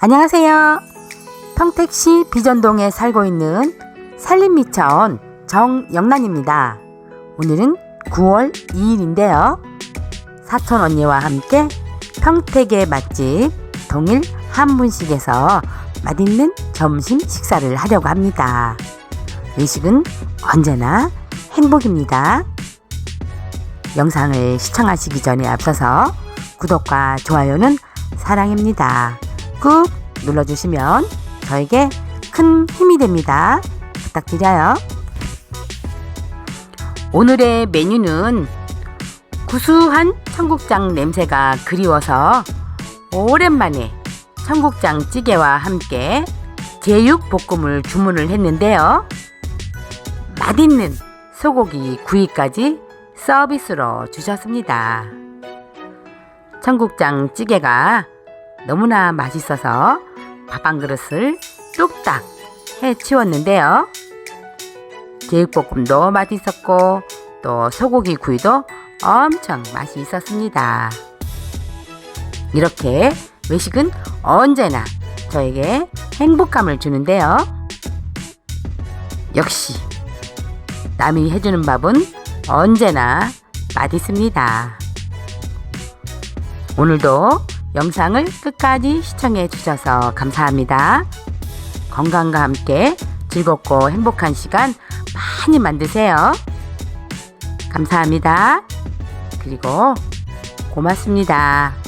안녕하세요. 평택시 비전동에 살고 있는 산림미천 정영란입니다. 오늘은 9월 2일인데요. 사촌 언니와 함께 평택의 맛집 동일 한문식에서 맛있는 점심 식사를 하려고 합니다. 외식은 언제나 행복입니다. 영상을 시청하시기 전에 앞서서 구독과 좋아요는 사랑입니다. 꾹 눌러주시면 저에게 큰 힘이 됩니다. 부탁드려요. 오늘의 메뉴는 구수한 청국장 냄새가 그리워서 오랜만에 청국장 찌개와 함께 제육 볶음을 주문을 했는데요. 맛있는 소고기 구이까지 서비스로 주셨습니다. 청국장 찌개가 너무나 맛있어서 밥 한 그릇을 뚝딱 해 치웠는데요. 제육볶음도 맛있었고 또 소고기 구이도 엄청 맛이 있었습니다. 이렇게 외식은 언제나 저에게 행복감을 주는데요. 역시 남이 해주는 밥은 언제나 맛있습니다. 오늘도 영상을 끝까지 시청해 주셔서 감사합니다. 건강과 함께 즐겁고 행복한 시간 많이 만드세요. 감사합니다. 그리고 고맙습니다.